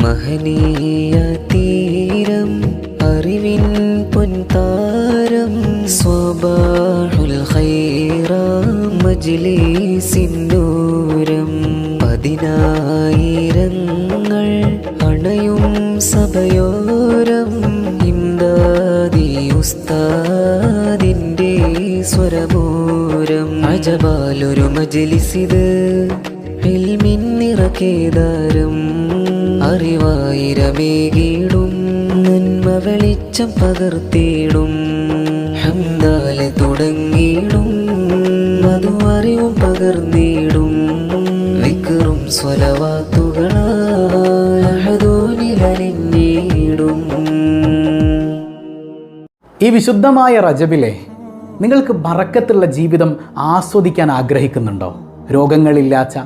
മഹനീയ തീരം അറിവിൻ പൊൻതാരം സ്വബാഹുൽ പതിനായിരങ്ങൾ അണയും സഭയോരം ഇംദാദി ഉസ്താദിന്റെ സ്വരമൂരം അജബാലൊരു മജ്ലിസിത് ഇൽമിൻ അറിവായിരമേകിടും. നന്മ വെളിച്ചം പകർത്തിയിടും ഹംദാലെ തുടങ്ങിയിടും മധു അറിവും പകർന്നിടും. വിക്കറും സ്വലവാത്തുകളാഹദോനിലലിഞ്ഞിടും ഈ വിശുദ്ധമായ റജബിലെ നിങ്ങൾക്ക് ബറക്കത്തുള്ള ജീവിതം ആസ്വദിക്കാൻ ആഗ്രഹിക്കുന്നുണ്ടോ? രോഗങ്ങളില്ലാത്ത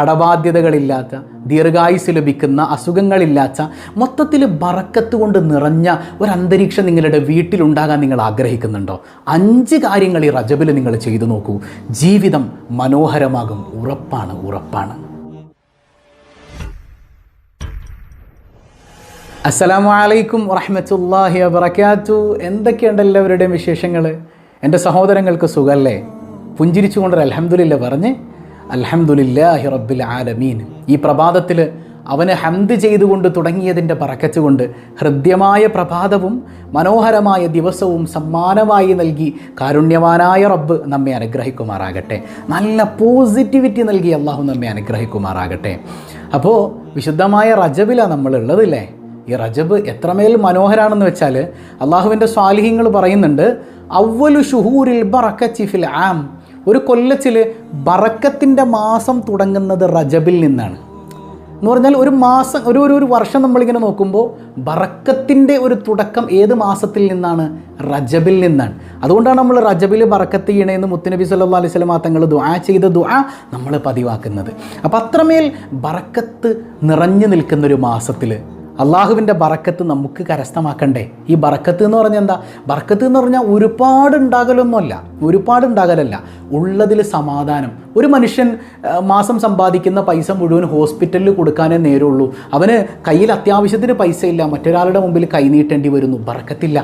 കടബാധ്യതകളില്ലാത്ത ദീർഘായുസ് ലഭിക്കുന്ന അസുഖങ്ങളില്ലാത്ത മൊത്തത്തിൽ ബറക്കത്ത് കൊണ്ട് നിറഞ്ഞ ഒരു അന്തരീക്ഷം നിങ്ങളുടെ വീട്ടിലുണ്ടാകാൻ നിങ്ങൾ ആഗ്രഹിക്കുന്നുണ്ടോ? അഞ്ച് കാര്യങ്ങൾ ഈ റജബിൽ നിങ്ങൾ ചെയ്തു നോക്കൂ. ജീവിതം മനോഹരമാകും. ഉറപ്പാണ് ഉറപ്പാണ്. അസ്സലാമു അലൈക്കും വറഹമത്തല്ലാഹി വബറകാതു എന്തൊക്കെയുണ്ട് എല്ലാവരുടെയും വിശേഷങ്ങൾ എന്റെ സഹോദരങ്ങൾക്ക് സുഖമല്ലേ പുഞ്ചിരിച്ചുകൊണ്ട് അലഹമുല്ല പറഞ്ഞ് അൽഹംദുലില്ലാഹി റബ്ബിൽ ആലമീൻ. ഈ പ്രഭാതത്തിൽ അവന് ഹംദ് ചെയ്തുകൊണ്ട് തുടങ്ങിയതിന്റെ പറക്കച്ചുകൊണ്ട് ഹൃദ്യമായ പ്രഭാതവും മനോഹരമായ ദിവസവും സമ്മാനമായി നൽകി കാരുണ്യവാനായ റബ്ബ് നമ്മെ അനുഗ്രഹിക്കുമാറാകട്ടെ. നല്ല പോസിറ്റിവിറ്റി നൽകി അള്ളാഹു നമ്മെ അനുഗ്രഹിക്കുമാറാകട്ടെ. അപ്പോൾ വിശുദ്ധമായ റജബിലാണ് നമ്മളുള്ളതില്ലേ? ഈ റജബ് എത്രമേൽ മനോഹരാണെന്ന് വെച്ചാൽ അള്ളാഹുവിന്റെ സ്വാലിഹ്യങ്ങൾ പറയുന്നുണ്ട് അവലു ഷുഹൂരിൽ ബറക്കത്തി ഫിൽ ആം. ഒരു കൊല്ലത്തിൽ ബറക്കത്തിന്റെ മാസം തുടങ്ങുന്നത് റജബിൽ നിന്നാണ്. എന്ന് പറഞ്ഞാൽ ഒരു മാസം ഒരു ഒരു വർഷം നമ്മളിങ്ങനെ നോക്കുമ്പോൾ ബറക്കത്തിന്റെ ഒരു തുടക്കം ഏത് മാസത്തിൽ നിന്നാണ്? റജബിൽ നിന്നാണ്. അതുകൊണ്ടാണ് നമ്മൾ റജബിൽ ബറക്കത്ത് ചെയ്യണമെന്ന് മുത്തുനബി സല്ലാ അലൈഹി സ്വലമാ തങ്ങൾ ദുആ ചെയ്ത ദുആ നമ്മൾ പതിവാക്കുന്നത്. അപ്പോൾ അത്രമേൽ ബറക്കത്ത് നിറഞ്ഞു നിൽക്കുന്നൊരു മാസത്തിൽ അള്ളാഹുവിന്റെ ബറക്കത്ത് നമുക്ക് കരസ്ഥമാക്കണ്ടേ. ഈ ബറക്കത്ത് എന്ന് പറഞ്ഞാൽ എന്താ? ബറക്കത്ത് എന്ന് പറഞ്ഞാൽ ഒരുപാട് ഉണ്ടാകലൊന്നുമല്ല ഒരുപാട് ഉണ്ടാകലല്ല ഉള്ളതിൽ സമാധാനം. ഒരു മനുഷ്യൻ മാസം സമ്പാദിക്കുന്ന പൈസ മുഴുവൻ ഹോസ്പിറ്റലിൽ കൊടുക്കാനേ നേരുള്ളൂ അവന് കയ്യിൽ അത്യാവശ്യത്തിന് പൈസ ഇല്ല. മറ്റൊരാളുടെ മുമ്പിൽ കൈനീട്ടേണ്ടി വരുന്നു. ബറക്കത്തില്ല.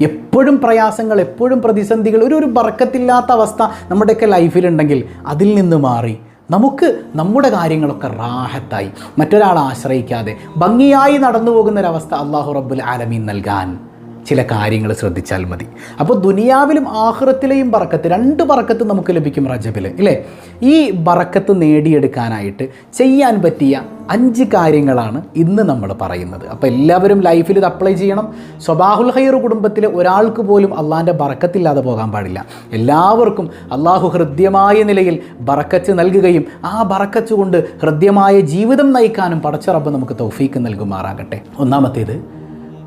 എപ്പോഴും പ്രയാസങ്ങൾ എപ്പോഴും പ്രതിസന്ധികൾ ഒരു ഒരു ബറക്കത്തില്ലാത്ത അവസ്ഥ നമ്മുടെയൊക്കെ ലൈഫിലുണ്ടെങ്കിൽ അതിൽ നിന്ന് മാറി. നമുക്ക് നമ്മുടെ കാര്യങ്ങളൊക്കെ റാഹത്തായി. മറ്റൊരാളെ ആശ്രയിക്കാതെ ഭംഗിയായി നടന്നു പോകുന്നൊരവസ്ഥ അള്ളാഹു റബ്ബുൽ ആലമീൻ നൽകാൻ. ചില കാര്യങ്ങൾ ശ്രദ്ധിച്ചാൽ മതി. അപ്പോൾ ദുനിയാവിലും ആഹ്റത്തിലെയും ബറക്കത്ത് രണ്ട് ബറക്കത്ത് നമുക്ക് ലഭിക്കും റജബിൽ ഇല്ലേ? ഈ ബറക്കത്ത് നേടിയെടുക്കാനായിട്ട് ചെയ്യാൻ പറ്റിയ അഞ്ച് കാര്യങ്ങളാണ് ഇന്ന് നമ്മൾ പറയുന്നത്. അപ്പോൾ എല്ലാവരും ലൈഫിൽ ഇത് അപ്ലൈ ചെയ്യണം. സ്വബാഹുൽ ഹൈർ കുടുംബത്തിലെ ഒരാൾക്ക് പോലും അള്ളാന്റെ ബറക്കത്തില്ലാതെ പോകാൻ പാടില്ല. എല്ലാവർക്കും അള്ളാഹു ഹൃദ്യമായ നിലയിൽ ബറക്കത്ത് നൽകുകയും ആ ബറക്കത്ത് കൊണ്ട് ഹൃദ്യമായ ജീവിതം നയിക്കാനും പടച്ചറബ് നമുക്ക് തൗഫീക്ക് നൽകുമാറാകട്ടെ. ഒന്നാമത്തേത്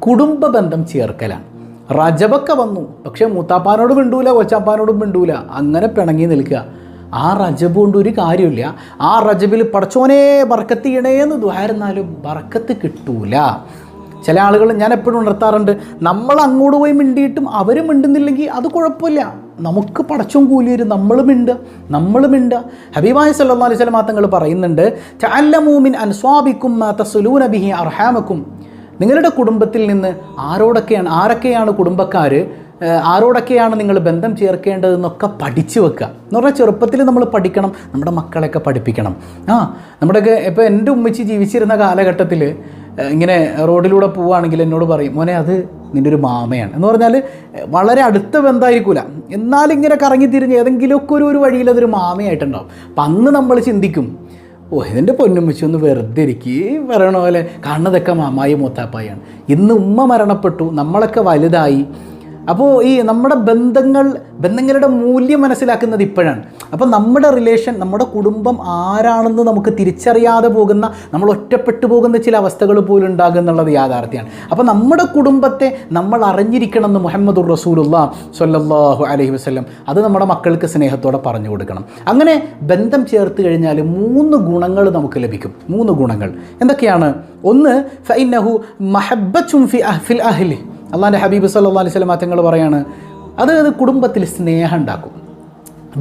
കുടുംബ ബന്ധം ചേർക്കലാണ്. റജബൊക്കെ വന്നു. പക്ഷേ മൂത്താപ്പാനോട് മിണ്ടൂല കൊച്ചാപ്പാനോടും മിണ്ടൂല. അങ്ങനെ പിണങ്ങി നിൽക്കുക. ആ റജബ് കൊണ്ട് ഒരു കാര്യമില്ല. ആ റജബിൽ പടച്ചോനെ ബർക്കത്ത് ഇണയെന്ന് ദ്വാരുന്നാലും ബർക്കത്ത് കിട്ടൂല. ചില ആളുകൾ ഞാൻ എപ്പോഴും ഉണർത്താറുണ്ട്. നമ്മൾ അങ്ങോട്ട് പോയി മിണ്ടിയിട്ടും അവർ മിണ്ടുന്നില്ലെങ്കിൽ അത് കുഴപ്പമില്ല. നമുക്ക് പടച്ചും കൂലി വരും നമ്മൾ മിണ്ടുക നമ്മൾ മിണ്ടുക ഹബീബായ സല്ലാ അലൈഹി സ്വലം തങ്ങൾ പറയുന്നുണ്ട് ചാലമൂമിൻ അൻസ്വാബിക്കും തസുലൂന ബിഹി അർഹാമക്കും. നിങ്ങളുടെ കുടുംബത്തിൽ നിന്ന് ആരോടൊക്കെയാണ് ആരൊക്കെയാണ് കുടുംബക്കാർ ആരോടൊക്കെയാണ് നിങ്ങൾ ബന്ധം ചേർക്കേണ്ടതെന്നൊക്കെ പഠിച്ചു വെക്കുക. എന്ന് പറഞ്ഞാൽ ചെറുപ്പത്തിൽ നമ്മൾ പഠിക്കണം നമ്മുടെ മക്കളെയൊക്കെ പഠിപ്പിക്കണം. ആ നമ്മുടെയൊക്കെ ഇപ്പോൾ എന്റെ ഉമ്മച്ചി ജീവിച്ചിരുന്ന കാലഘട്ടത്തിൽ ഇങ്ങനെ റോഡിലൂടെ പോവുകയാണെങ്കിൽ എന്നോട് പറയും മോനെ അത് നിന്റെ ഒരു മാമയാണ്. എന്ന് പറഞ്ഞാൽ വളരെ അടുത്ത ബന്ധമായിരിക്കില്ല എന്നാലിങ്ങനെ കറങ്ങി തിരിഞ്ഞ് ഏതെങ്കിലുമൊക്കെ ഒരു ഒരു വഴിയിൽ അതൊരു മാമയായിട്ടുണ്ടാവും. അപ്പം അന്ന് നമ്മൾ ചിന്തിക്കും ഓ ഇതിന്റെ പൊന്നുമ്മച്ചി ഒന്ന് വെറുതെ ഇരിക്കുക പറയണ പോലെ കാണുന്നതൊക്കെ മാമായി മൂത്താപ്പായാണ് ഇന്ന് ഉമ്മ മരണപ്പെട്ടു നമ്മളൊക്കെ വലുതായി. അപ്പോൾ ഈ നമ്മുടെ ബന്ധങ്ങൾ ബന്ധങ്ങളുടെ മൂല്യം മനസ്സിലാക്കുന്നത് ഇപ്പോഴാണ്. അപ്പോൾ നമ്മുടെ റിലേഷൻ നമ്മുടെ കുടുംബം ആരാണെന്ന് നമുക്ക് തിരിച്ചറിയാതെ പോകുന്ന നമ്മൾ ഒറ്റപ്പെട്ടു പോകുന്ന ചില അവസ്ഥകൾ പോലും ഉണ്ടാകും എന്നുള്ളത് യാഥാർത്ഥ്യമാണ്. അപ്പോൾ നമ്മുടെ കുടുംബത്തെ നമ്മൾ അറിഞ്ഞിരിക്കണം എന്ന് മുഹമ്മദുർ റസൂലുള്ള സ്വല്ലല്ലാഹു അലൈഹി വസല്ലം അത് നമ്മുടെ മക്കൾക്ക് സ്നേഹത്തോടെ പറഞ്ഞു കൊടുക്കണം. അങ്ങനെ ബന്ധം ചേർത്ത് കഴിഞ്ഞാൽ മൂന്ന് ഗുണങ്ങൾ നമുക്ക് ലഭിക്കും. മൂന്ന് ഗുണങ്ങൾ. എന്തൊക്കെയാണ്? ഒന്ന് ഫൈനഹു മഹബ്ബ ചുംഫി അഹ്ഫിൽ അഹ്ലി. അള്ളാന്റെ ഹബീബ് സല്ലാ അലൈഹി സ്വലം തങ്ങൾ പറയാണ് അത് അത് കുടുംബത്തിൽ സ്നേഹം ഉണ്ടാക്കും.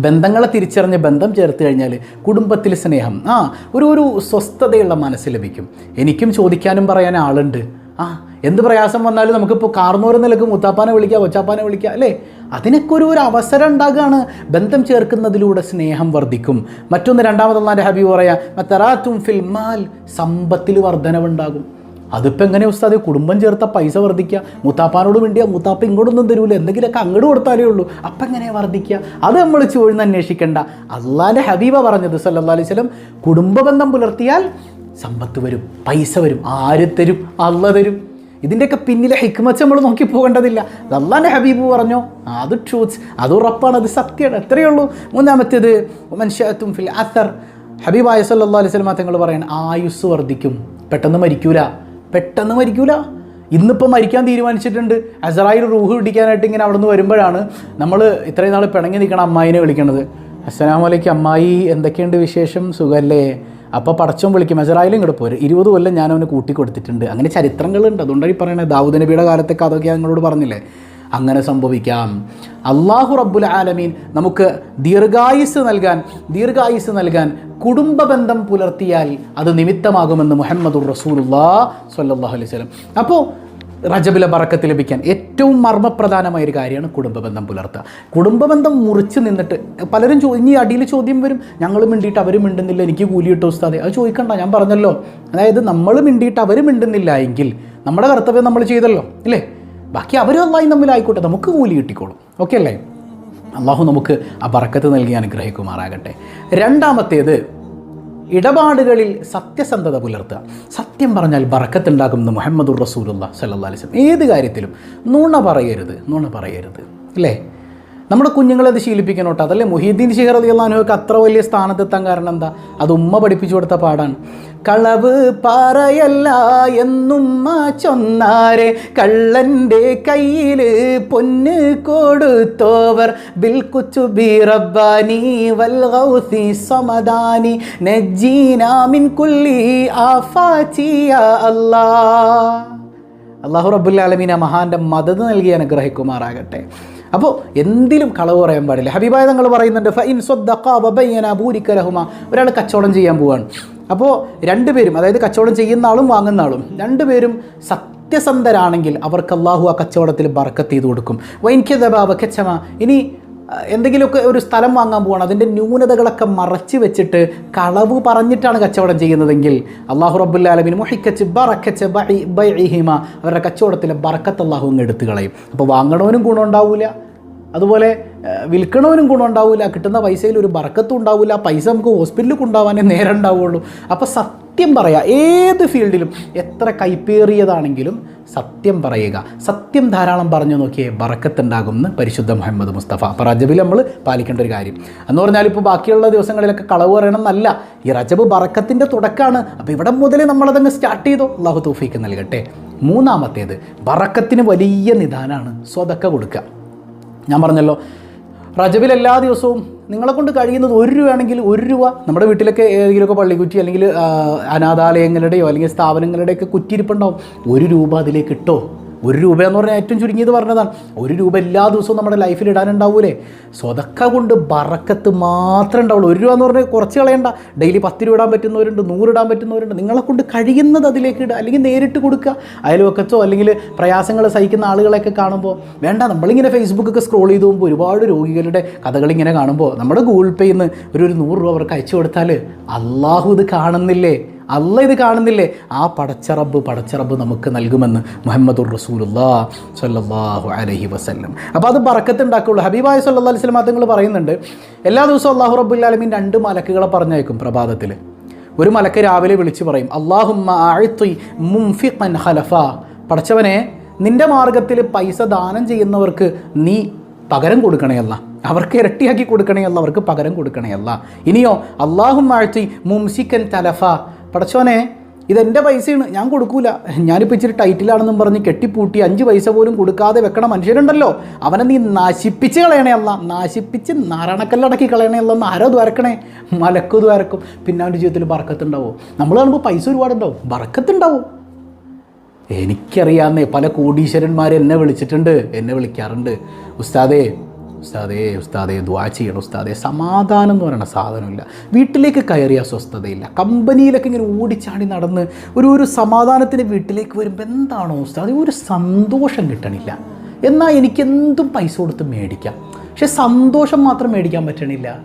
ബന്ധങ്ങളെ തിരിച്ചറിഞ്ഞ് ബന്ധം ചേർത്ത് കഴിഞ്ഞാൽ കുടുംബത്തിൽ സ്നേഹം ആ ഒരു ഒരു സ്വസ്ഥതയുള്ള മനസ്സ് ലഭിക്കും. എനിക്കും ചോദിക്കാനും പറയാൻ ആളുണ്ട്. ആ എന്ത് പ്രയാസം വന്നാലും നമുക്കിപ്പോൾ കാർന്നോരം നിലയ്ക്ക് മുത്താപ്പാനെ വിളിക്കുക ഒച്ചാപ്പാനെ വിളിക്കുക അല്ലേ? അതിനൊക്കെ ഒരു ഒരു അവസരം ഉണ്ടാകുകയാണ് ബന്ധം ചേർക്കുന്നതിലൂടെ സ്നേഹം വർദ്ധിക്കും. മറ്റൊന്ന് രണ്ടാമതൊന്നാന്റെ ഹബീബ് പറയാം മത്തറാത്തും ഫിൽ മാൽ സമ്പത്തിൽ വർധനവുണ്ടാകും. അതിപ്പോൾ എങ്ങനെ ഉസ്താദ്? കുടുംബം ചേർത്ത പൈസ വർദ്ധിക്കുക മുത്താപ്പാനോട് വേണ്ടിയാ മുത്താപ്പ ഇങ്ങോട്ടൊന്നും തരൂല. എന്തെങ്കിലുമൊക്കെ അങ്ങോട്ട് കൊടുത്താലേ ഉള്ളൂ. അപ്പം എങ്ങനെ വർദ്ധിക്കുക അത് നമ്മൾ ചോദിന്ന് അന്വേഷിക്കേണ്ട. അള്ളാന്റെ ഹബീബ പറഞ്ഞത് സല്ലാ അലൈഹി സ്വലം കുടുംബ ബന്ധം പുലർത്തിയാൽ സമ്പത്ത് വരും പൈസ വരും ആര് തരും? അള്ള തരും. ഇതിന്റെയൊക്കെ പിന്നിലെ ഹിക്മച്ച് നമ്മൾ നോക്കി പോകേണ്ടതില്ല. അള്ളാന്റെ ഹബീബ് പറഞ്ഞു? അത് ട്രൂത്ത് അത് ഉറപ്പാണ് അത് സത്യമാണ്. എത്രയേ ഉള്ളൂ മൂന്നാമത്തേത് മനുഷ്യത്തും ഫിൽ അസർ. ഹബീബായ അല്ലാ അലൈഹി സ്വലം തങ്ങൾ പറയാൻ ആയുസ് വർദ്ധിക്കും. പെട്ടെന്ന് മരിക്കൂല. പെട്ടെന്ന് മരിക്കൂല. ഇന്നിപ്പോൾ മരിക്കാൻ തീരുമാനിച്ചിട്ടുണ്ട്. അസറായിൽ റൂഹ് പിടിക്കാനായിട്ട് ഇങ്ങനെ അവിടെ നിന്ന് വരുമ്പോഴാണ് നമ്മൾ ഇത്രയും നാൾ പിണങ്ങി നിൽക്കണം അമ്മായിനെ വിളിക്കണത്. അസ്സലാമലൈക്കും അമ്മായി എന്തൊക്കെയുണ്ട് വിശേഷം? സുഖമല്ലേ അപ്പോൾ പടച്ചോൻ വിളിക്കും. അസറായിലും ഇങ്ങോട്ട് പോരും. ഇരുപത് കൊല്ലം ഞാൻ അവന് കൂട്ടി കൊടുത്തിട്ടുണ്ട് അങ്ങനെ ചരിത്രങ്ങളുണ്ട്. അതുകൊണ്ടാണ് ഈ പറയുന്നത് ദാവൂദ് നബിയുടെ കാലത്തൊക്കെ അതൊക്കെ ഞാൻ നിങ്ങളോട് പറഞ്ഞില്ലേ? അങ്ങനെ സംഭവിക്കാം. അള്ളാഹു റബ്ബുൽ ആലമീൻ നമുക്ക് ദീർഘായുസ് നൽകാൻ ദീർഘായുസ് നൽകാൻ കുടുംബ ബന്ധം പുലർത്തിയാൽ അത് നിമിത്തമാകുമെന്ന് മുഹമ്മദുർ റസൂലുല്ലാ സല്ലാഹു അലൈഹി സ്വലം അപ്പോൾ റജബിലെ ബറക്കത്ത് ലഭിക്കാൻ ഏറ്റവും മർമ്മപ്രധാനമായ ഒരു കാര്യമാണ് കുടുംബ ബന്ധം പുലർത്തുക. കുടുംബ ബന്ധം മുറിച്ച് നിന്നിട്ട് പലരും ചോ ഇനി അടിയിൽ ചോദ്യം വരും. ഞങ്ങൾ മിണ്ടിയിട്ട് അവർ മിണ്ടുന്നില്ല എനിക്ക് കൂലി കിട്ടും ഉസ്താദെ? അത് ചോദിക്കണ്ട ഞാൻ പറഞ്ഞല്ലോ. അതായത് നമ്മൾ മിണ്ടിയിട്ട് അവർ മിണ്ടുന്നില്ല എങ്കിൽ നമ്മുടെ കർത്തവ്യം നമ്മൾ ചെയ്തല്ലോ ഇല്ലേ ബാക്കി അവരും അള്ളാഹി തമ്മിലായിക്കോട്ടെ നമുക്ക് കൂലി കിട്ടിക്കോളും. ഓക്കെ അല്ലേ? അള്ളാഹു നമുക്ക് ആ ബറക്കത്ത് നൽകി അനുഗ്രഹിക്കുമാറാകട്ടെ. രണ്ടാമത്തേത് ഇടപാടുകളിൽ സത്യസന്ധത പുലർത്തുക. സത്യം പറഞ്ഞാൽ ബറക്കത്തുണ്ടാകുമെന്ന് മുഹമ്മദുർ റസൂലുള്ള സല്ലാ അലിസ്ലം ഏത് കാര്യത്തിലും നുണ പറയരുത് നുണ പറയരുത്. അല്ലേ? നമ്മുടെ കുഞ്ഞുങ്ങളെ അത് ശീലിപ്പിക്കണോട്ടോ അതല്ലേ? മുഹീദ്ദീൻ ഷിഹർ അലി അള്ളഹാനുവൊക്കെ അത്ര വലിയ സ്ഥാനത്തെത്താൻ കാരണം എന്താ? അത് ഉമ്മ പഠിപ്പിച്ചു കൊടുത്ത പാടാണ്. കളവ് പറയല്ല എന്നുമ്മ ചൊന്നാരെ കള്ളന്റെ കയ്യിൽ പൊന്ന് കൊടുത്തോവർ. ബിൽകുച്ചു റബ്ബാനി വൽ ഗൗസി സമദാനി നജീനാമിൻ മിൻ കുല്ലി ആഫാചിയ അല്ലാഹ്. അള്ളാഹു റബ്ബുല്ലാലമീൻ ആ മഹാന്റെ മദത് നൽകി അനുഗ്രഹിക്കുമാറാകട്ടെ. അപ്പോൾ എന്തിലും കളവ് പറയാൻ പാടില്ല. ഹബീബായ തങ്ങൾ പറയുന്നുണ്ട് ഫൈൻ ബൂരിക്കലഹുമ ഒരാൾ കച്ചവടം ചെയ്യാൻ പോവാണ്. അപ്പോൾ രണ്ടുപേരും അതായത് കച്ചവടം ചെയ്യുന്ന ആളും വാങ്ങുന്ന ആളും രണ്ടുപേരും സത്യസന്ധരാണെങ്കിൽ അവർക്ക് അള്ളാഹു ആ കച്ചവടത്തിൽ ബർക്കത്ത് ചെയ്തു കൊടുക്കും. വൈൻഖ്യതബാബക്കച്ചമ ഇനി അഹ് എന്തെങ്കിലുമൊക്കെ ഒരു സ്ഥലം വാങ്ങാൻ പോവാണ്. അതിന്റെ ന്യൂനതകളൊക്കെ മറച്ചു വെച്ചിട്ട് കളവ് പറഞ്ഞിട്ടാണ് കച്ചവടം ചെയ്യുന്നതെങ്കിൽ അള്ളാഹു റബ്ബുല്ലാലമിന് മൊഹിക്കച്ച് ബറക്കച്ച് ബൈഹിമ അവരുടെ കച്ചവടത്തിലെ ബറക്കത്ത് അള്ളാഹു അങ്ങ് എടുത്തു കളയും. അപ്പോൾ വാങ്ങണവനും ഗുണമുണ്ടാവില്ല അതുപോലെ വിൽക്കണവനും ഗുണം ഉണ്ടാവില്ല കിട്ടുന്ന പൈസയിൽ ഒരു ബറക്കത്തും ഉണ്ടാവില്ല പൈസ നമുക്ക് ഹോസ്പിറ്റലിൽ കൊണ്ടുപോകാനേ നേരം ഉണ്ടാവുള്ളൂ. അപ്പോൾ സത്യം പറയുക ഏത് ഫീൽഡിലും എത്ര കൈപ്പേറിയതാണെങ്കിലും സത്യം പറയുക. സത്യം ധാരാളം പറഞ്ഞു നോക്കിയേ ബറക്കത്തുണ്ടാകും എന്ന് പരിശുദ്ധ മുഹമ്മദ് മുസ്തഫ. അപ്പോൾ റജബിൽ നമ്മൾ പാലിക്കേണ്ട ഒരു കാര്യം. എന്ന് പറഞ്ഞാൽ ഇപ്പോൾ ബാക്കിയുള്ള ദിവസങ്ങളിലൊക്കെ കളവ് പറയണം എന്നല്ല ഈ റജബ് ബറക്കത്തിന്റെ തുടക്കമാണ് അപ്പോൾ ഇവിടെ മുതലേ നമ്മളതങ്ങ് സ്റ്റാർട്ട് ചെയ്തോ. അള്ളാഹു തൗഫീക്ക് നൽകട്ടെ. മൂന്നാമത്തേത് ബറക്കത്തിന് വലിയ നിദാനമാണ് സ്വതക്ക കൊടുക്കുക. ഞാൻ പറഞ്ഞല്ലോ റജബിൽ എല്ലാ ദിവസവും നിങ്ങളെ കൊണ്ട് കഴിയുന്നത് ഒരു രൂപയാണെങ്കിൽ ഒരു രൂപ നമ്മുടെ വീട്ടിലൊക്കെ ഏതെങ്കിലുമൊക്കെ പള്ളിക്കുറ്റി അല്ലെങ്കിൽ അനാഥാലയങ്ങളുടെയോ അല്ലെങ്കിൽ സ്ഥാപനങ്ങളുടെയൊക്കെ കുറ്റിയിരിപ്പുണ്ടാവും. ഒരു രൂപ അതിലേക്ക് ഇട്ടോ? ഒരു രൂപ എന്ന് പറഞ്ഞാൽ ഏറ്റവും ചുരുങ്ങിയത് പറഞ്ഞതാണ്. ഒരു രൂപ എല്ലാ ദിവസവും നമ്മുടെ ലൈഫിൽ ഇടാനുണ്ടാവൂലേ? സ്വതക്ക കൊണ്ട് ബറക്കത്ത് മാത്രമേ ഉണ്ടാവുള്ളൂ. ഒരു രൂപ എന്ന് പറഞ്ഞാൽ കുറച്ച് കളയണ്ട. ഡെയിലി പത്ത് രൂപ ഇടാൻ പറ്റുന്നവരുണ്ട് നൂറ് ഇടാൻ പറ്റുന്നവരുണ്ട്. നിങ്ങളെ കൊണ്ട് കഴിയുന്നത് അതിലേക്ക് ഇടുക അല്ലെങ്കിൽ നേരിട്ട് കൊടുക്കുക. അയൽവക്കത്തോ അല്ലെങ്കിൽ പ്രയാസങ്ങൾ സഹിക്കുന്ന ആളുകളെയൊക്കെ കാണുമ്പോൾ വേണ്ട നമ്മളിങ്ങനെ ഫേസ്ബുക്കൊക്കെ സ്ക്രോൾ ചെയ്ത് പോകുമ്പോൾ ഒരുപാട് രോഗികളുടെ കഥകളിങ്ങനെ കാണുമ്പോൾ നമ്മുടെ ഗൂഗിൾ പേയിൽ നിന്ന് ഒരു ഒരു നൂറ് രൂപ അവർക്ക് അയച്ചു കൊടുത്താൽ അള്ളാഹു ഇത് കാണുന്നില്ലേ? അല്ല ഇത് കാണുന്നില്ലേ? ആ പടച്ചറബ് പടച്ചറബ് നമുക്ക് നൽകുമെന്ന് മുഹമ്മദുർ റസൂലുല്ലാ സല്ലല്ലാഹു അലൈഹി വസല്ലം. അപ്പോൾ അത് ബറക്കത്ത് ഉണ്ടാക്കുള്ളൂ. ഹബീബായ സല്ലല്ലാഹു അലൈഹി വസല്ലം അതുങ്ങൾ പറയുന്നുണ്ട് എല്ലാ ദിവസവും അള്ളാഹു റബ്ബുല്ലാലമീൻ രണ്ട് മലക്കുകളെ പറഞ്ഞയക്കും പ്രഭാതത്തിൽ ഒരു മലക്ക് രാവിലെ വിളിച്ച് പറയും അള്ളാഹുമ്മ ആഴ്ത്തി മുംഫിഖൻ ഖലഫ. പടച്ചവനെ നിന്റെ മാർഗത്തിൽ പൈസ ദാനം ചെയ്യുന്നവർക്ക് നീ പകരം കൊടുക്കണയല്ല. അവർക്ക് ഇരട്ടിയാക്കി കൊടുക്കണയല്ല അവർക്ക് പകരം കൊടുക്കണയല്ല. ഇനിയോ അള്ളാഹും ആഴ്ത്തി മുംസിക്കൻ തലഫ പടച്ചോനെ ഇതെന്റെ പൈസയാണ് ഞാൻ കൊടുക്കൂല. ഞാനിപ്പോൾ ഇച്ചിരി ടൈറ്റിലാണെന്നും പറഞ്ഞ് കെട്ടിപ്പൂട്ടി അഞ്ച് പൈസ പോലും കൊടുക്കാതെ വെക്കണ മനുഷ്യരുണ്ടല്ലോ. അവനെ നീ നശിപ്പിച്ച് കളയണേ അല്ല. നശിപ്പിച്ച് നാരണക്കല്ലടക്കി കളയണേ അല്ല. എന്ന് ആരോ ദ്വാരക്കണേ. മലക്കു ദ്വാരക്കും. പിന്നെ അവന്റെ ജീവിതത്തിൽ ബറക്കത്തുണ്ടാവും നമ്മൾ കാണുമ്പോൾ പൈസ ഒരുപാടുണ്ടാവും. ബറക്കത്തുണ്ടാവും എനിക്കറിയാമെന്നേ പല കോടീശ്വരന്മാർ എന്നെ വിളിച്ചിട്ടുണ്ട്. എന്നെ വിളിക്കാറുണ്ട്. ഉസ്താദേ ഉസ്താദേ ഉസ്താദേ ദ്വാ ചെയ്യണം ഉസ്താദേ. സമാധാനം എന്ന് പറയുന്ന സാധനമില്ല. വീട്ടിലേക്ക് കയറിയ സ്വസ്ഥതയില്ല കമ്പനിയിലൊക്കെ ഇങ്ങനെ ഓടിച്ചാടി നടന്ന് ഒരു ഒരു സമാധാനത്തിന് വീട്ടിലേക്ക് വരുമ്പോൾ എന്താണോ ഉസ്താദ് ഒരു സന്തോഷം കിട്ടണില്ല. എന്നാൽ എനിക്കെന്തും പൈസ കൊടുത്ത് മേടിക്കാം. പക്ഷെ സന്തോഷം മാത്രം മേടിക്കാൻ പറ്റണില്ല.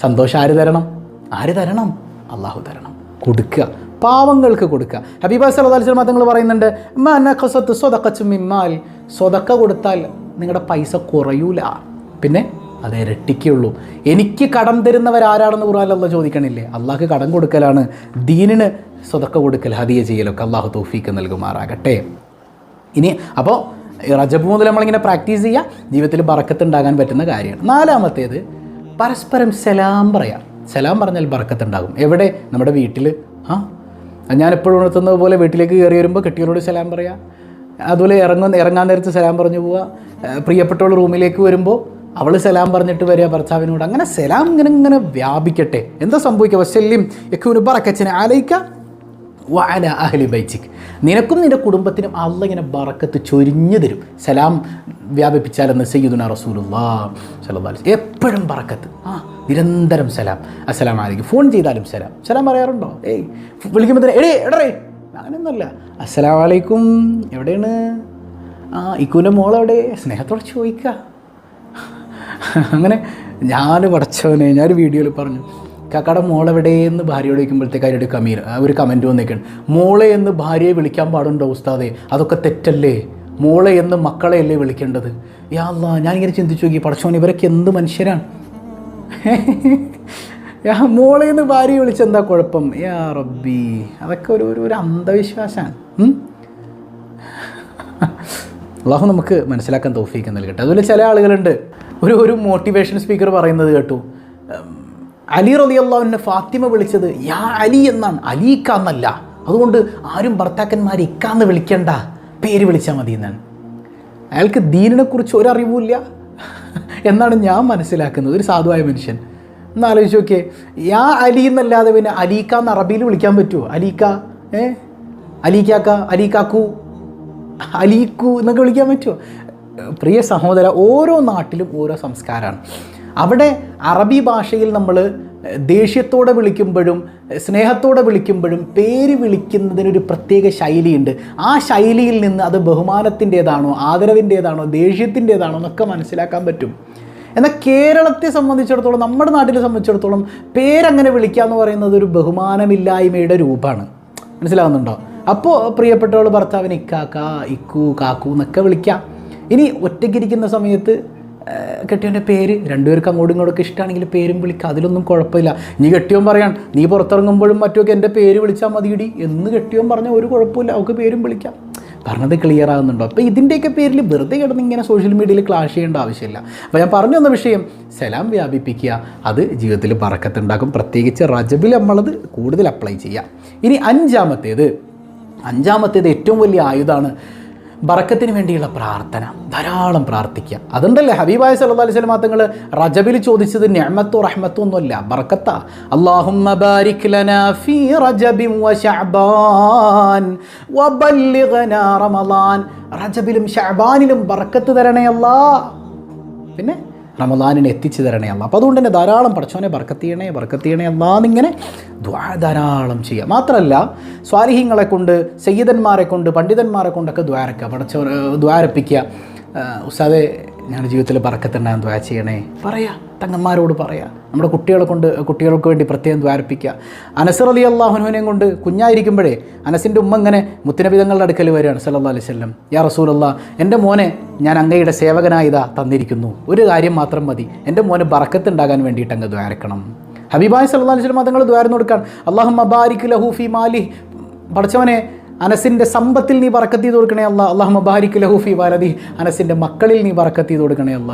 സന്തോഷം ആര് തരണം? ആര് തരണം? അള്ളാഹു തരണം. കൊടുക്കുക. പാവങ്ങൾക്ക് കൊടുക്കുക. ഹബീബ സലഹ് തങ്ങൾ പറയുന്നുണ്ട് സ്വതക്കച്ചു മിമ്മാൽ സ്വതക്ക കൊടുത്താൽ നിങ്ങളുടെ പൈസ കുറയൂല. പിന്നെ അത് ഇരട്ടിക്കുള്ളൂ. എനിക്ക് കടം തരുന്നവരാരാണെന്ന് ഖുറാൻ ചോദിക്കണില്ലേ? അള്ളാഹ്ക്ക് കടം കൊടുക്കലാണ് ദീനിന് സ്വതക്ക കൊടുക്കൽ ഹദിയ ചെയ്യലൊക്കെ അള്ളാഹു തോഫീക്ക് നൽകുമാറാകട്ടെ. ഇനി അപ്പോൾ റജബ് മുതൽ നമ്മളിങ്ങനെ പ്രാക്ടീസ് ചെയ്യുക ജീവിതത്തിൽ ബറക്കത്തുണ്ടാകാൻ പറ്റുന്ന കാര്യമാണ്. നാലാമത്തേത് പരസ്പരം സലാം പറയാം. സലാം പറഞ്ഞാൽ ബറക്കത്തുണ്ടാകും എവിടെ? നമ്മുടെ വീട്ടിൽ ആ? ഞാൻ എപ്പോഴും ഉണർത്തുന്നത് പോലെ വീട്ടിലേക്ക് കയറി വരുമ്പോൾ കെട്ടിയവരോട് സലാം പറയാം. അതുപോലെ ഇറങ്ങുന്ന ഇറങ്ങാൻ നേരത്ത് സലാം പറഞ്ഞു പോവുക. പ്രിയപ്പെട്ടവൾ റൂമിലേക്ക് വരുമ്പോൾ അവൾ സലാം പറഞ്ഞിട്ട് വരിക ഭർത്താവിനോട്. അങ്ങനെ സലാം ഇങ്ങനെ ഇങ്ങനെ വ്യാപിക്കട്ടെ. എന്താ സംഭവിക്കുക? വസല്യം യക്കൂന് ബറക്കച്ചന് ആലയിക്ക വാല അഹലി ബൈച്ചിക്ക് നിനക്കും നിന്റെ കുടുംബത്തിനും അള്ള ഇങ്ങനെ ബറക്കത്ത് ചൊരിഞ്ഞു തരും. സലാം വ്യാപിപ്പിച്ചാലെന്ന് സയ്യിദുന റസൂലുള്ളാ സല്ലല്ലാഹു എപ്പോഴും ബറക്കത്ത്. ആ നിരന്തരം സലാം. അസലാം അലൈക്കും. ഫോൺ ചെയ്താലും സലാം. സലാം പറയാറുണ്ടോ? ഏയ് വിളിക്കുമ്പോൾ തന്നെ എടേ എടറേ. അങ്ങനെയൊന്നുമല്ല. അസ്സലാം വലൈക്കും എവിടെയാണ്? ആ ഇക്കുവിന്റെ മോൾ അവിടെ സ്നേഹത്തോടെ ചോദിക്കുക അങ്ങനെ ഞാൻ പഠിച്ചവനെ ഞാനൊരു വീഡിയോയിൽ പറഞ്ഞു കാക്കയുടെ മോളെവിടെയെന്ന് ഭാര്യയോട് ചോദിക്കുമ്പോഴത്തേക്ക് അതിന്റെ കമീർ ഒരു കമന്റ് വന്നേക്കാണ്. മോളെ എന്ന് ഭാര്യയെ വിളിക്കാൻ പാടുണ്ടോ ഉസ്താദെ? അതൊക്കെ തെറ്റല്ലേ? മോളെ എന്ന് മക്കളെ അല്ലേ വിളിക്കേണ്ടത്? യാ ഞാനിങ്ങനെ ചിന്തിച്ചു നോക്കി പഠിച്ചവൻ ഇവരൊക്കെ എന്ത് മനുഷ്യരാണ്? യാ മോളിൽ നിന്ന് ഭാര്യ വിളിച്ചെന്താ കുഴപ്പം? യാ റബ്ബി. അതൊക്കെ ഒരു ഒരു- അന്ധവിശ്വാസമാണ് അള്ളാഹു നമുക്ക് മനസ്സിലാക്കാൻ തോഫീക്ക് നൽകട്ടെ. അതുപോലെ ചില ആളുകളുണ്ട്. ഒരു ഒരു മോട്ടിവേഷൻ സ്പീക്കർ പറയുന്നത് കേട്ടു. അലി റലി അള്ളാഹുവിനെ ഫാത്തിമ വിളിച്ചത് യാ അലി എന്നാണ്. അലി ഇക്കാന്നല്ല അതുകൊണ്ട് ആരും ഭർത്താക്കന്മാർ ഇക്കാന്ന് വിളിക്കണ്ട. പേര് വിളിച്ചാൽ മതി എന്നാണ്. അയാൾക്ക് ദീനിനെക്കുറിച്ച് ഒരറിവുമില്ല. എന്നാണ് ഞാൻ മനസ്സിലാക്കുന്നത്. ഒരു സാധുവായ മനുഷ്യൻ. ഒന്ന് ആലോചിച്ച് നോക്കിയേ. യാ അലി എന്നല്ലാതെ പിന്നെ അലീക്ക എന്ന് അറബിയിൽ വിളിക്കാൻ പറ്റുമോ അലീക്ക ഏ? അലീക്കാക്ക അലീക്കാക്കു അലീക്കു എന്നൊക്കെ വിളിക്കാൻ പറ്റുമോ പ്രിയ സഹോദര ഓരോ നാട്ടിലും ഓരോ സംസ്കാരമാണ്. അവിടെ അറബി ഭാഷയിൽ നമ്മൾ ദേഷ്യത്തോടെ വിളിക്കുമ്പോഴും സ്നേഹത്തോടെ വിളിക്കുമ്പോഴും പേര് വിളിക്കുന്നതിനൊരു പ്രത്യേക ശൈലിയുണ്ട്. ആ ശൈലിയിൽ നിന്ന് അത് ബഹുമാനത്തിന്റേതാണോ ആദരവിന്റേതാണോ ദേഷ്യത്തിന്റേതാണോ എന്നൊക്കെ മനസ്സിലാക്കാൻ പറ്റും. എന്നാൽ കേരളത്തെ സംബന്ധിച്ചിടത്തോളം നമ്മുടെ നാട്ടിലെ സംബന്ധിച്ചിടത്തോളം പേരങ്ങനെ വിളിക്കുക എന്ന് പറയുന്നത് ഒരു ബഹുമാനമില്ലായ്മയുടെ രൂപമാണ്. മനസ്സിലാവുന്നുണ്ടോ? അപ്പോൾ പ്രിയപ്പെട്ടവൾ ഭർത്താവിന് ഇക്കാക്ക ഇക്കു കാക്കു എന്നൊക്കെ വിളിക്കാം. ഇനി ഒറ്റയ്ക്കിരിക്കുന്ന സമയത്ത് കെട്ടിയവന്റെ പേര് രണ്ടുപേർക്ക് അങ്ങോട്ടും ഇങ്ങോട്ടൊക്കെ ഇഷ്ടമാണെങ്കിൽ പേരും വിളിക്കുക അതിലൊന്നും കുഴപ്പമില്ല. നീ കെട്ടിയവൻ പറയാൻ നീ പുറത്തിറങ്ങുമ്പോഴും മറ്റുമൊക്കെ എന്റെ പേര് വിളിച്ചാൽ മതിയിടി എന്ന് കെട്ടിയോൻ പറഞ്ഞാൽ ഒരു കുഴപ്പമില്ല. അവൾക്ക് പേരും വിളിക്കാം. പറഞ്ഞത് ക്ലിയർ ആകുന്നുണ്ടോ അപ്പോൾ ഇതിന്റെയൊക്കെ പേരിൽ വെറുതെ കിടന്ന് ഇങ്ങനെ സോഷ്യൽ മീഡിയയിൽ ക്ലാഷ് ചെയ്യേണ്ട ആവശ്യമില്ല. അപ്പോൾ ഞാൻ പറഞ്ഞു വന്ന വിഷയം സലാം വ്യാപിപ്പിക്കുക. അത് ജീവിതത്തിൽ പറക്കത്തുണ്ടാക്കും പ്രത്യേകിച്ച് റജബിൽ നമ്മളത് കൂടുതൽ അപ്ലൈ ചെയ്യുക ഇനി അഞ്ചാമത്തേത്. അഞ്ചാമത്തേത് ഏറ്റവും വലിയ ആയുധമാണ് ബറക്കത്തിന് വേണ്ടിയുള്ള പ്രാർത്ഥന ധാരാളം പ്രാർത്ഥിക്കുക. അതുണ്ടല്ലേ? ഹബീബായ സല്ലല്ലാഹു അലൈഹി വസല്ലം തങ്ങൾ റജബിൽ ചോദിച്ചത് ഞമത്തോ റഹ്മത്തോ ഒന്നുമല്ല. ബറക്കത്ത. അല്ലാഹുമ്മ ബാരിക് ഫീ വ റമളാൻ റജബിലും ശഅബാനിലും ബറക്കത്ത് തരണേ അല്ലാ പിന്നെ? റമദാനിനെ എത്തിച്ചു തരണേ അപ്പോൾ അതുകൊണ്ട് തന്നെ ധാരാളം പഠിച്ചോനെ ബർക്കത്തിയണേ ബർക്കത്തിയണേ എന്നാന്നിങ്ങനെ ധാരാളം ചെയ്യുക മാത്രമല്ല സ്വാലിഹ്യങ്ങളെ കൊണ്ട് സയ്യിദന്മാരെ കൊണ്ട് പണ്ഡിതന്മാരെ കൊണ്ടൊക്കെ ദ്വാരക്കുക പഠിച്ചോ ദ്വാരപ്പിക്കുക ഉസ്താദെ ഞാൻ ജീവിതത്തിൽ ബർക്കത്തുണ്ടാകാൻ ദ്വാ ചെയ്യണേ. പറയാ. തങ്ങന്മാരോട് പറയുക നമ്മുടെ കുട്ടികളെ കൊണ്ട് കുട്ടികൾക്ക് വേണ്ടി പ്രത്യേകം ദ്വാരപ്പിക്കുക അനസർ അലി അള്ളാഹുനുവിനെയും കൊണ്ട് കുഞ്ഞായിരിക്കുമ്പോഴേ അനസിന്റെ ഉമ്മ ഇങ്ങനെ മുത്തിനബിതങ്ങളുടെ അടുക്കൽ വരികയാണ് സല്ലല്ലാഹു അലൈഹി വസല്ലം. യാ റസൂലല്ലാ എന്റെ മോനെ ഞാൻ അങ്ങയുടെ സേവകനായി ഇതാ തന്നിരിക്കുന്നു. ഒരു കാര്യം മാത്രം മതി എന്റെ മോന് ബറക്കത്തുണ്ടാകാൻ വേണ്ടിയിട്ട് അങ്ങ് ദ്വാരക്കണം. ഹബീബായ് സല്ലാ അലൈഹി വസല്ലം തങ്ങൾ ദ്വാരം കൊടുക്കാൻ അള്ളാഹു മബാരിക് ലഹൂഫി മാലി പഠിച്ചവനെ അനസിന്റെ സമ്പത്തിൽ നീ വറക്കത്തി കൊടുക്കണേ അല്ല. അള്ളാഹു മബാരിക് ലഹൂഫി വാലതി അനസിന്റെ മക്കളിൽ നീ വറക്കത്തി കൊടുക്കണേ അല്ല.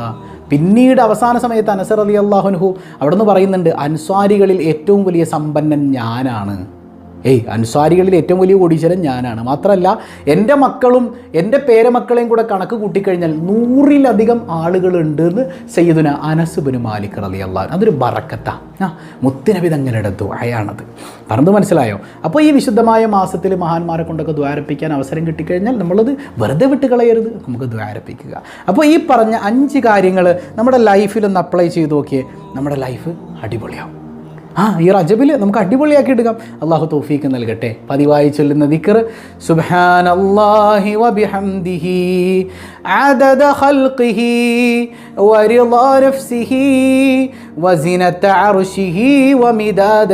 പിന്നീട് അവസാന സമയത്ത് അനസർ അലി അള്ളാഹുൻഹു അവിടെ നിന്ന് പറയുന്നുണ്ട് അൻസ്വാരികളിൽ ഏറ്റവും വലിയ സമ്പന്നൻ ഞാനാണ്. ഏയ് അനുസാരികളിൽ ഏറ്റവും വലിയ കോടീശ്വരൻ ഞാനാണ്. മാത്രമല്ല എന്റെ മക്കളും എന്റെ പേരമക്കളെയും കൂടെ കണക്ക് കൂട്ടിക്കഴിഞ്ഞാൽ നൂറിലധികം ആളുകളുണ്ട് എന്ന് സയ്യിദുന അനസുബിന് മാലിക് റലി അള്ളാൻ അതൊരു ബറക്കത്ത. ആ മുത്തിനബി തങ്ങളുടെ ദ്വായാണത് പറഞ്ഞു മനസ്സിലായോ? അപ്പോൾ ഈ വിശുദ്ധമായ മാസത്തിൽ മഹാന്മാരെ കൊണ്ടൊക്കെ ദ്വാരപ്പിക്കാൻ അവസരം കിട്ടിക്കഴിഞ്ഞാൽ നമ്മളത് വെറുതെ വിട്ട് കളയരുത്. നമുക്ക് ദ്വാരപ്പിക്കുക അപ്പോൾ ഈ പറഞ്ഞ അഞ്ച് കാര്യങ്ങൾ നമ്മുടെ ലൈഫിലൊന്ന് അപ്ലൈ ചെയ്ത് നോക്കിയേ നമ്മുടെ ലൈഫ് അടിപൊളിയാവും. ആ ഈ റജബിൽ നമുക്ക് അടിപൊളിയാക്കി എടുക്കാം. അള്ളാഹു തോഫീക്ക് നൽകട്ടെ. പതിവായി ചൊല്ലുന്ന ദിക്കർ സുബ്ഹാനല്ലാഹി വബിഹംദിഹി അദദ ഖൽഖിഹി അർശിഹി വമിദാദ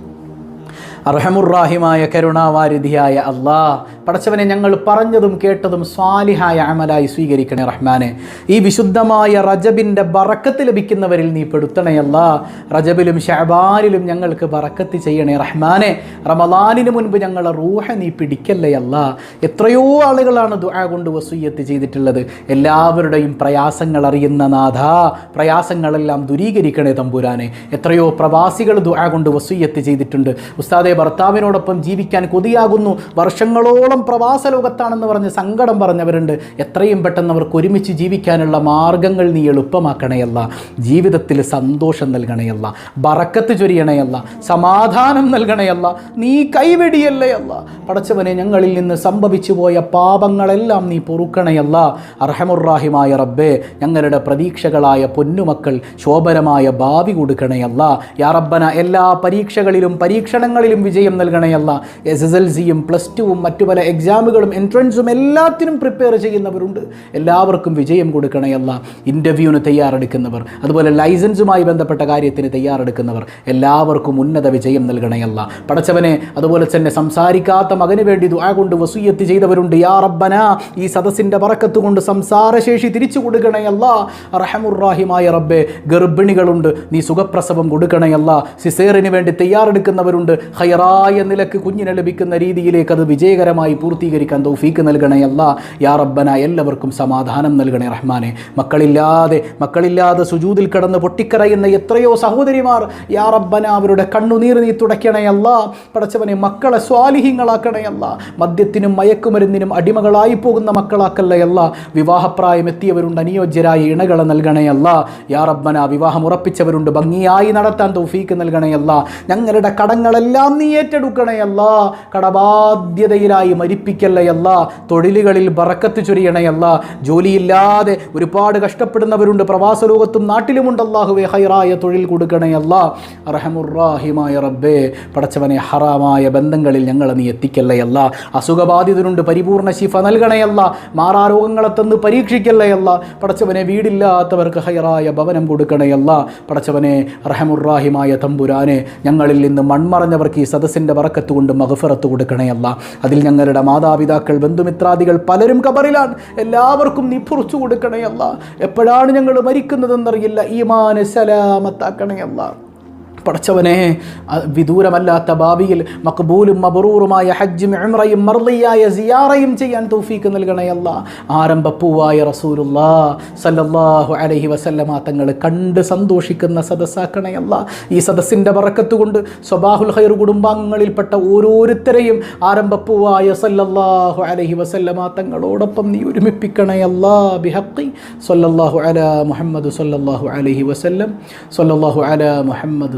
അർഹമുറാഹിമായ കരുണാവാരിധിയായ അള്ളാ പടച്ചവനെ ഞങ്ങൾ പറഞ്ഞതും കേട്ടതും സ്വാലിഹായ അമലായി സ്വീകരിക്കണേ റഹ്മാനെ. ഈ വിശുദ്ധമായ റജബിന്റെ ബറക്കത്ത് ലഭിക്കുന്നവരിൽ നീ പെടുത്തണയല്ല റജബിലും ഷാബാനിലും ഞങ്ങൾക്ക് ബറക്കത്ത് ചെയ്യണേ റഹ്മാനെ. റമലാനിന് മുൻപ് ഞങ്ങളെ റൂഹ നീ പിടിക്കല്ലേ അല്ല. എത്രയോ ആളുകളാണ് ദുആ കൊണ്ട് വസൂയത്ത് ചെയ്തിട്ടുള്ളത്. എല്ലാവരുടെയും പ്രയാസങ്ങൾ അറിയുന്ന നാഥ പ്രയാസങ്ങളെല്ലാം ദുരീകരിക്കണേ തമ്പുരാനെ. എത്രയോ പ്രവാസികൾ ദുആ കൊണ്ട് വസൂയത്ത് ചെയ്തിട്ടുണ്ട്. ഉസ്താദെ ഭർത്താവിനോടൊപ്പം ജീവിക്കാൻ കൊതിയാകുന്നു. വർഷങ്ങളോളം പ്രവാസ ലോകത്താണെന്ന് പറഞ്ഞ് സങ്കടം പറഞ്ഞവരുണ്ട്. എത്രയും പെട്ടെന്ന് അവർക്ക് ഒരുമിച്ച് ജീവിക്കാനുള്ള മാർഗങ്ങൾ നീ എളുപ്പമാക്കണയല്ല. ജീവിതത്തിൽ സന്തോഷം നൽകണയല്ല. ബറക്കത്ത് ചൊരിയണയല്ല. സമാധാനം നൽകണയല്ല. നീ കൈവെടിയല്ലയല്ല. പടച്ചവനെ ഞങ്ങളിൽ നിന്ന് സംഭവിച്ചു പോയ പാപങ്ങളെല്ലാം നീ പൊറുക്കണയല്ല. അർഹമുറാഹിമായ റബ്ബേ ഞങ്ങളുടെ പ്രതീക്ഷകളായ പൊന്നുമക്കൾ ശോഭനമായ ഭാവി കൊടുക്കണയല്ല. യാറബ്ബന എല്ലാ പരീക്ഷകളിലും പരീക്ഷണങ്ങളിലും വിജയം നൽകണയല്ല. എസ് എസ് എൽ സിയും പ്ലസ് ടുവും മറ്റു പല എക്സാമുകളും എൻട്രൻസും എല്ലാത്തിനും പ്രിപ്പയർ ചെയ്യുന്നവരുണ്ട്. എല്ലാവർക്കും വിജയം കൊടുക്കണയല്ല ഇന്റർവ്യൂവിന് തയ്യാറെടുക്കുന്നവർ അതുപോലെ ലൈസൻസുമായി ബന്ധപ്പെട്ട കാര്യത്തിന് തയ്യാറെടുക്കുന്നവർ എല്ലാവർക്കും ഉന്നത വിജയം നൽകണയല്ല പടച്ചവനെ അതുപോലെ തന്നെ സംസാരിക്കാത്ത മകന് വേണ്ടി ദുആ കൊണ്ട് വസൂയത്ത് ചെയ്തവരുണ്ട്. യാ റബ്ബന ഈ സദസ്സിന്റെ പറക്കത്ത് കൊണ്ട് സംസാരശേഷി തിരിച്ചു കൊടുക്കണയല്ല റഹമുറാഹിമായ റബ്ബെ ഗർഭിണികളുണ്ട് നീ സുഖപ്രസവം കൊടുക്കണയല്ല സിസേറിന് വേണ്ടി തയ്യാറെടുക്കുന്നവരുണ്ട്. ഹയറായ നിലയ്ക്ക് കുഞ്ഞിനെ ലഭിക്കുന്ന രീതിയിലേക്ക് അത് വിജയകരമായി പൂർത്തീകരിക്കാൻ തൗഫീക്ക് നൽകണേ അല്ല. യാ റബ്ബന എല്ലാവർക്കും സമാധാനം നൽകണേ റഹ്മാനെ. മക്കളില്ലാതെ മക്കളില്ലാതെ സുജൂതിൽ കിടന്ന് പൊട്ടിക്കരയുന്ന എത്രയോ സഹോദരിമാർ യാ റബ്ബന അവരുടെ കണ്ണുനീർ നീ തുടയ്ക്കണേ അല്ല. പടച്ചവനെ മക്കളെ സ്വാലിഹ്യങ്ങളാക്കണയല്ല മദ്യത്തിനും മയക്കുമരുന്നിനും അടിമകളായി പോകുന്ന മക്കളാക്കല്ലേ അല്ല. വിവാഹപ്രായം എത്തിയവരുണ്ട് അനുയോജ്യരായ ഇണകളെ നൽകണേ അല്ല. യാ റബ്ബന വിവാഹം ഉറപ്പിച്ചവരുണ്ട് ഭംഗിയായി നടത്താൻ തൗഫീക്ക് നൽകണേ അല്ല. ഞങ്ങളുടെ കടങ്ങളെല്ലാം നീ ഏറ്റെടുക്കണേ അല്ല. കടബാധ്യതയിലായി മരിപ്പിക്കല്ലയല്ല തൊഴിലുകളിൽ ബറക്കത്ത് ചൊരിയണയല്ല ജോലിയില്ലാതെ ഒരുപാട് കഷ്ടപ്പെടുന്നവരുണ്ട്. പ്രവാസ ലോകത്തും നാട്ടിലുമുണ്ട്. അല്ലാഹുവേ ഹൈറായ തൊഴിൽ കൊടുക്കണയല്ല റഹമുറാഹിമായ റബ്ബേ പടച്ചവനെ ഹറാമായ ബന്ധങ്ങളിൽ ഞങ്ങളെ നീ എത്തിക്കല്ലയല്ല അസുഖബാധിതരുണ്ട്. പരിപൂർണ ശിഫ നൽകണയല്ല മാറാരോഗങ്ങളെ തന്ന് പരീക്ഷിക്കല്ലയല്ല പടച്ചവനെ വീടില്ലാത്തവർക്ക് ഹൈറായ ഭവനം കൊടുക്കണയല്ല പടച്ചവനെ റഹമുറാഹിമായ തമ്പുരാനെ ഞങ്ങളിൽ നിന്ന് മൺമറഞ്ഞവർക്ക് ഈ സദസ്സിന്റെ വറക്കത്ത് കൊണ്ട് മഹഫറത്ത് കൊടുക്കണയല്ല അതിൽ ഞങ്ങളുടെ മാതാപിതാക്കൾ ബന്ധുമിത്രാദികൾ പലരും കബറിലാണ് എല്ലാവർക്കും നീ പുറച്ചു കൊടുക്കണയല്ല എപ്പോഴാണ് ഞങ്ങൾ മരിക്കുന്നതെന്നറിയില്ല. ഈമാന് സലാമത്താക്കണയല്ല പടച്ചവനെ വിദൂരമല്ലാത്ത ഭാവിയിൽ മക്ബൂലും മബറൂറുമായ ഹജ്ജും ഉംറയും മർലിയായ സിയാറയും ചെയ്യാൻ തൗഫീക്ക് നൽകണയല്ല ആരംഭപ്പൂവായ റസൂലുള്ള സല്ലല്ലാഹു അലഹി വസല്ലമ തങ്ങൾ കണ്ട് സന്തോഷിക്കുന്ന സദസ്സാക്കണയല്ല ഈ സദസ്സിന്റെ കൊണ്ട് സ്വബാഹുൽ ഹൈർ കുടുംബാംഗങ്ങളിൽപ്പെട്ട ഓരോരുത്തരെയും ആരംഭപ്പൂവായ സല്ലല്ലാഹു അലഹി വസല്ലമ തങ്ങളോടൊപ്പം നീ ഒരുമിപ്പിക്കണയല്ല ബിഹക്കി സല്ലല്ലാഹു അല മുഹമ്മദ് സല്ലല്ലാഹു അലഹി വസല്ലം. സല്ലല്ലാഹു അല മുഹമ്മദ്